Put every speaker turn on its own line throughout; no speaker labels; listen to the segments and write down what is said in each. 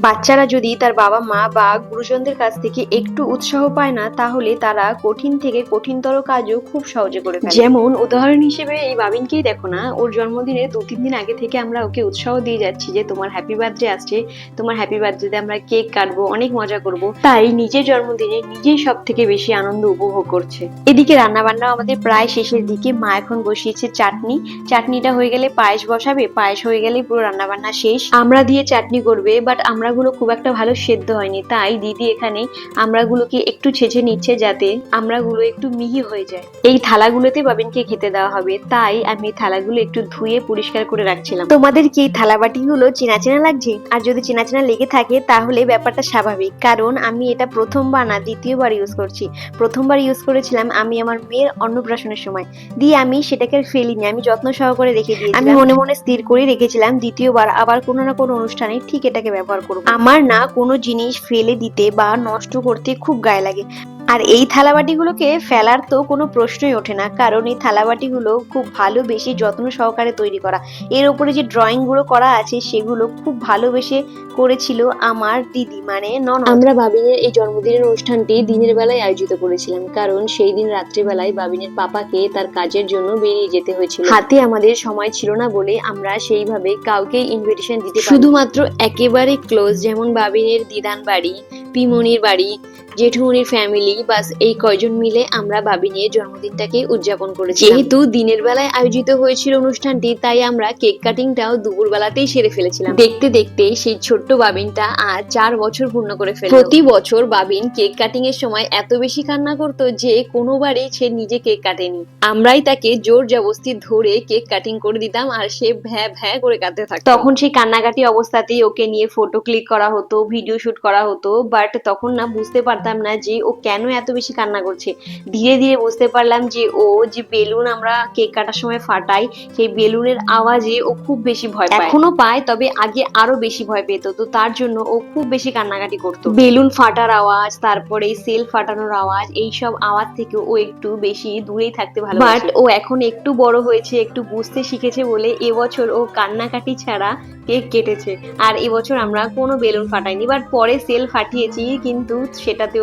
বাচ্চারা যদি তার বাবা মা বা গুরুজনদের কাছ থেকে একটু উৎসাহ পায় না, তাহলে তারা কঠিন থেকে কঠিনতর কাজও খুব সহজে করে ফেলে। যেমন, উদাহরণ হিসেবে এই বাবিনকেই দেখো না, ওর জন্মদিনে দু তিন দিন আগে থেকে আমরা ওকে উৎসাহ দিয়ে যাচ্ছি যে, তোমার হ্যাপি বার্থডে আসছে, তোমার হ্যাপি বার্থডেতে আমরা কেক কাটবো, অনেক মজা করব। তাই নিজের জন্মদিনে নিজেই সব থেকে বেশি আনন্দ উপভোগ করছে। এদিকে রান্না বান্না আমাদের প্রায় শেষের দিকে। মা এখন বসিয়েছে চাটনি। চাটনিটা হয়ে গেলে পায়েস বসাবে। পায়েস হয়ে গেলে পুরো রান্না বান্না শেষ। আমরা দিয়ে চাটনি করবে বাট আমরাগুলো খুব একটা ভালো সেদ্ধ হয়নি। তাই দিদি এখানে আমড়াগুলোকে একটু ছেঁচে নিচ্ছে যাতে আমড়াগুলো একটু মিহি হয়ে যায়। এই থালাগুলোতে বাবিনকে খেতে দেওয়া হবে। তাই আমি থালাগুলো একটু ধুয়ে পরিষ্কার করে রাখছিলাম। তোমাদের কি থালা বাটিগুলো চেনা চেনা লাগছে? আর যদি চেনা চেনা লেগে থাকে তাহলে ব্যাপারটা স্বাভাবিক। কারণ আমি এটা প্রথমবার না দ্বিতীয়বার ইউজ করছি। প্রথমবার ইউজ করেছিলাম আমি আমার মেয়ের অন্নপ্রাশনের সময়। দিয়ে আমি সেটাকে ফেলিনি। আমি যত্ন সহকারে রেখে দিয়েছি আমি মনে মনে স্থির করে রেখেছিলাম। দ্বিতীয়বার আবার কোনো না কোনো অনুষ্ঠানে ঠিক এটাকে ব্যবহার করব। আমার না কোনো জিনিস ফেলে দিতে বা নষ্ট করতে খুব গায়ে লাগে। আর এই থালাবাটিগুলোকে ফেলার তো কোনো প্রশ্নই ওঠে না কারণ এই থালাবাটিগুলো খুব ভালো বেশি যত্ন সহকারে তৈরি করা। এর উপরে যে ড্রয়িংগুলো করা আছে সেগুলো খুব ভালোবেসে করেছিল আমার দিদি মানে নন আমরা বাবিনের এই জন্মদিনের অনুষ্ঠানটি দিনের বেলায় আয়োজিত করেছিলাম কারণ সেই দিন রাত্রিবেলায় বাবিনের পাপাকে তার কাজের জন্য বেরিয়ে যেতে হয়েছিল। হাতে আমাদের সময় ছিল না বলে আমরা সেইভাবে কাউকে ইনভিটেশন দিতে শুধুমাত্র একেবারে ক্লোজ যেমন বাবিনের দিদান বাড়ি পিমনির বাড়ি জেঠুমনির ফ্যামিলি বাস এই কয়জন মিলে আমরা বাবি নিয়ে জন্মদিনটাকে উদযাপন করেছি যেহেতু দিনের বেলায় আয়োজিত হয়েছিল অনুষ্ঠানটি, তাই আমরা কেক কাটিংটাও দুপুর বেলাতেই সেরে ফেলেছিলাম। দেখতে দেখতে সেই ছোট্ট বাবিনটা আজ চার বছর পূর্ণ করে ফেলল। প্রতি বছর বাবিন কেক কাটিং এর সময় এত বেশি কান্না করতো যে কোনোবারই সে নিজে কেক কাটেনি। আমরাই তাকে জোর জবস্তি ধরে কেক কাটিং করে দিতাম আর সে ভ্যা ভ্যা করে কাঁদতে থাকতো। তখন সেই কান্নাকাটি অবস্থাতেই ওকে নিয়ে ফটো ক্লিক করা হতো ভিডিও শুট করা হতো বাট তখন না বুঝতে পারতাম না যে ও কেন এত বেশি কান্না করছে। ধীরে ধীরে বুঝতে পারলাম যে ও যে বেলুন আমরা কেক কাটার সময় ফাটাই সেই বেলুনের আওয়াজে ও খুব বেশি ভয় পায়। এখনও পায় তবে আগে আরও বেশি ভয় পেত। তো তার জন্য ও খুব বেশি কান্নাকাটি করতো। বেলুন ফাটার আওয়াজ তারপরে সেল ফাটানোর আওয়াজ এই সব আওয়াজ থেকে ও একটু বেশি দূরেই থাকতে ভালো বাট ও এখন একটু বড় হয়েছে একটু বুঝতে শিখেছে বলে এবছর ও কান্নাকাটি ছাড়া কেক কেটেছে। আর এবছর আমরা কোনো বেলুন ফাটাইনি বাট পরে সেল ফাটিয়েছি কিন্তু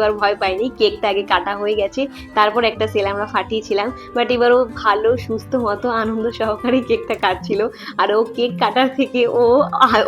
আর ভয় পাইনি। কেকটা আগে কাটা হয়ে গেছে, তারপর একটা সেল আমরা ফাটিয়েছিলাম। বাট এবার ও ভালো, সুস্থ মতো, আনন্দ সহকারে কেকটা কাটছিল। আর ও কেক কাটার থেকে ও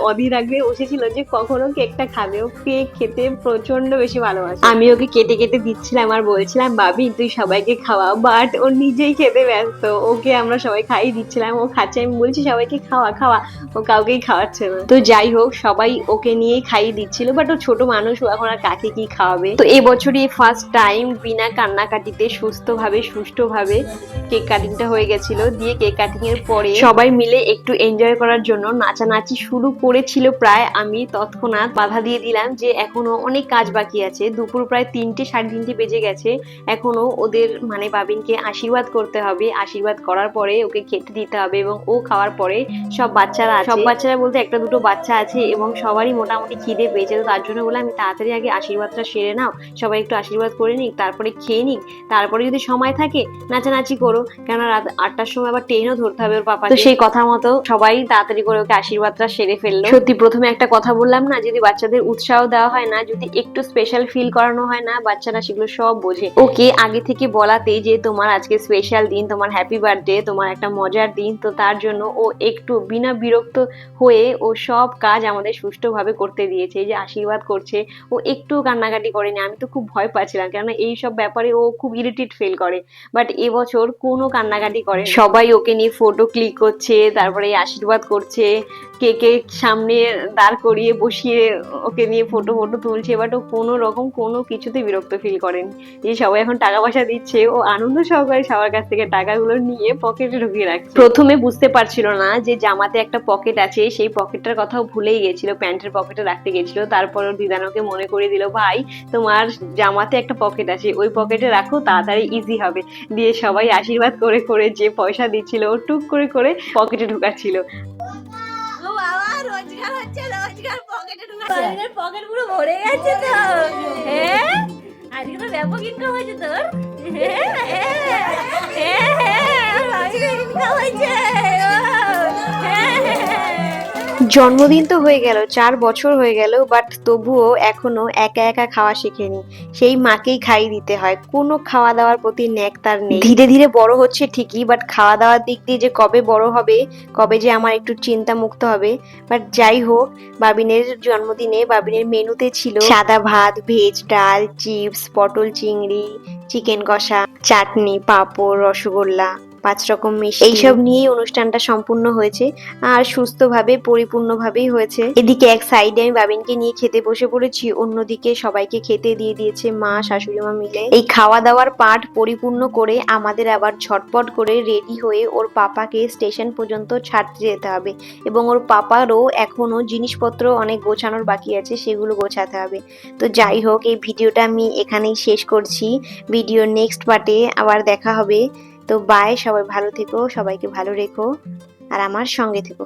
অধীর আগ্রহে বসেছিল যে কখনো কেকটা খাবে। ও কেক খেতে প্রচণ্ড বেশি ভালোবাসে। আমি ওকে কেটে কেটে দিচ্ছিলাম আর বলছিলাম বাবি তুই সবাইকে খাওয়া। বাট ও নিজেই খেতে ব্যস্ত। ওকে আমরা সবাই খাইয়ে দিচ্ছিলাম। ও খাচ্ছে, আমি বলছি, সবাইকে খাওয়া খাওয়া। ও কাউকেই খাওয়াচ্ছে না। তো যাই হোক, সবাই ওকে নিয়েই খাইয়ে দিচ্ছিল। বাট ও ছোট মানুষ, ও এখন আর কাকে কি খাওয়াবে? তো এবছরই ফার্স্ট টাইম বিনা কান্নাকাটিতে সুস্থভাবে, সুষ্ঠুভাবে কেক কাটিংটা হয়ে গেছিল। দিয়ে কেক কাটিং এর পরে সবাই মিলে একটু এনজয় করার জন্য নাচানাচি শুরু করেছিল প্রায় আমি তৎক্ষণাৎ। বাধা দিয়ে দিলাম যে এখনও অনেক কাজ বাকি আছে। দুপুর প্রায় তিনটে, সাড়ে তিনটে বেজে গেছে। এখনও ওদের মানে বাবিনকে আশীর্বাদ করতে হবে। আশীর্বাদ করার পরে ওকে খেতে দিতে হবে এবং ও খাওয়ার পরে সব বাচ্চারা সব বাচ্চারা বলতে একটা দুটো বাচ্চা আছে এবং সবারই মোটামুটি খিদে পেয়েছে। তো তার জন্য বলে আমি তাড়াতাড়ি আগে আশীর্বাদটা সেরে নাও। সবাই একটু আশীর্বাদ করে নিক তারপরে খেয়ে নিক তারপরে যদি সময় থাকে নাচানাচি করো কেন রাত আটটার সময় আবার ট্রেনও ধরতে হবে ওর পাপা তো সেই কথা মতো সবাই তাড়াতাড়ি করে ওকে আশীর্বাদটা সেরে ফেলল। সত্যি প্রথমে একটা কথা বললাম না যদি বাচ্চাদের উৎসাহ দেওয়া হয় না যদি একটু স্পেশাল ফিল করানো হয় না বাচ্চারা সেগুলো সব বোঝে। ওকে আগে থেকে বলাতে যে তোমার আজকে স্পেশাল দিন তোমার হ্যাপি বার্থডে তোমার একটা মজার দিন তো তার জন্য ও একটু বিনা বিরক্ত হয়ে ও সব কাজ আমাদের সুষ্ঠুভাবে করতে দিয়েছে যে আশীর্বাদ করছে ও একটু কান্নাকাটি করেনি। আমি তো খুব ভয় পাচ্ছিলাম, কেননা এই সব ব্যাপারে ও খুব ইরিটেট ফিল করে। বাট এবছর কোনো কান্নাকাটি করে সবাই ওকে নিয়ে ফটো ক্লিক করছে, তারপরে আশীর্বাদ করছে। কেকের সামনে দাঁড় করিয়ে বসিয়ে ওকে নিয়ে ফটো ফটো তুলছে বাট ও কোনো রকম কোনো কিছুতে বিরক্ত ফিল করেনি। যে সবাই এখন টাকা পয়সা দিচ্ছে, ও আনন্দ সহকারে সবার কাছ থেকে টাকাগুলো নিয়ে পকেটে ঢুকিয়ে রাখছে। প্রথমে বুঝতে পারছিল না যে জামাতে একটা পকেট আছে, সেই পকেটটার কথাও ভুলেই গেছিল প্যান্টের পকেটে রাখতে গেছিল। তারপর ওর দিদানোকে মনে করে দিল, ভাই, তোমার জামাতে একটা পকেট আছে, ওই পকেটে রাখো, তাড়াতাড়ি ইজি হবে। দিয়ে সবাই আশীর্বাদ করে করে যে পয়সা দিচ্ছিল, ও টুক করে করে পকেটে ঢুকাচ্ছিল।
রোজগার হচ্ছে রোজগার পকেটে ঢুকাচ্ছে পকেট পুরো ভরে গেছে তো হ্যাঁ আজকে তো ব্যাপক ইনকাম হয়েছে তোর হ্যাঁ হ্যাঁ হ্যাঁ হ্যাঁ হয়েছে হ্যাঁ হ্যাঁ
জন্মদিন তো হয়ে গেল, চার বছর হয়ে গেল বাট তবুও এখনও একা একা খাওয়া শিখেনি। সেই মাকেই খাইয়ে দিতে হয়। কোনো খাওয়া দাওয়ার প্রতি ন্যাক তার নেই। ধীরে ধীরে বড় হচ্ছে ঠিকই বাট খাওয়া দাওয়ার দিক দিয়ে যে কবে বড় হবে, কবে যে আমার একটু চিন্তা মুক্ত হবে বাট যাই হোক, বাবিনের জন্মদিনে বাবিনের মেনুতে ছিল সাদা ভাত ভেজ ডাল চিপস পটল চিংড়ি চিকেন কষা, চাটনি, পাঁপড়, রসগোল্লা। পাঁচ রকম মিষ্টি। এইসব নিয়েই অনুষ্ঠানটা সম্পূর্ণ হয়েছে আর সুস্থভাবে, পরিপূর্ণভাবেই হয়েছে। এদিকে এক সাইডে আমি বাবিনকে নিয়ে খেতে বসে পড়েছি, অন্যদিকে সবাইকে খেতে দিয়ে দিয়েছে মা শাশুড়ি মা মিলে। এই খাওয়া দাওয়ার পাঠ পরিপূর্ণ করে আমাদের আবার ঝটপট করে রেডি হয়ে ওর পাপাকে স্টেশন পর্যন্ত ছাড়তে যেতে হবে এবং ওর পাপারও এখনও জিনিসপত্র অনেক গোছানোর বাকি আছে, সেগুলো গোছাতে হবে। তো যাই হোক, এই ভিডিওটা আমি এখানেই শেষ করছি। ভিডিও নেক্সট পার্টে আবার দেখা হবে। তো বাই সবাই ভালো থেকো সবাইকে ভালো রেখো আর আমার সঙ্গে থেকো।